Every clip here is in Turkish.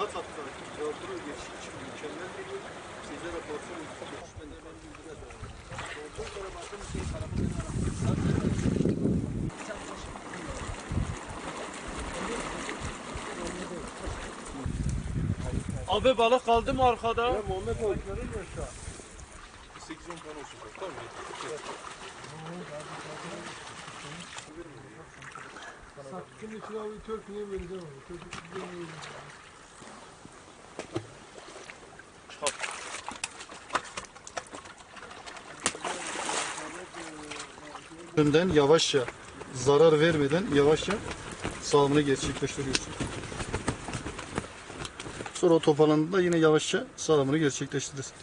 Çat hatta yavru geçiş için mükemmel geliyor. Size de porsiyon Ben de ben bildireceğim. Ondan sonra baktım şey tarafı Abi balık kaldı mı arkada? Ya Muhammed abi. 8-10 tane olsun. Tamam mı? Sattım için abi Türkiye'ye vereceğim abi. Türkiye'ye vereceğim. Önden yavaşça zarar vermeden yavaşça sağımını gerçekleştiriyorsun. Sonra o toparlandığında yine yavaşça sağımını gerçekleştirirsin.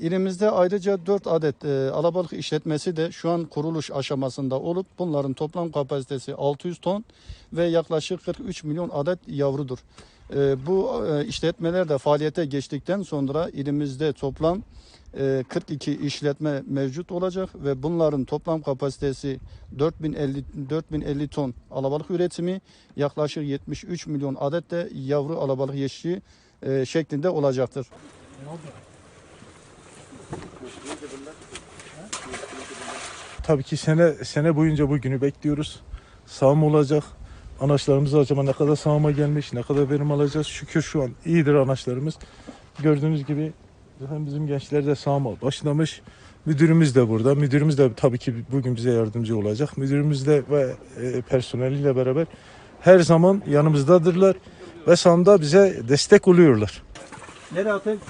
İlimizde ayrıca 4 adet e, alabalık işletmesi de şu an kuruluş aşamasında olup bunların toplam kapasitesi 600 ton ve yaklaşık 43 milyon adet yavrudur. E, bu e, işletmeler de faaliyete geçtikten sonra ilimizde toplam e, 42 işletme mevcut olacak ve bunların toplam kapasitesi 4050 4050 ton alabalık üretimi yaklaşık 73 milyon adet de yavru alabalık yeşili e, şeklinde olacaktır. Tabii ki sene sene boyunca bu günü bekliyoruz. Sağım olacak. Anaçlarımız acaba ne kadar sağıma gelmiş, ne kadar verim alacağız. Şükür şu an iyidir anaçlarımız. Gördüğünüz gibi zaten bizim gençler de sağıma başlamış. Müdürümüz de burada. Müdürümüz de tabii ki bugün bize yardımcı olacak. Müdürümüz de ve e, personeliyle beraber her zaman yanımızdadırlar ve sahada bize destek oluyorlar. Nereye atayım?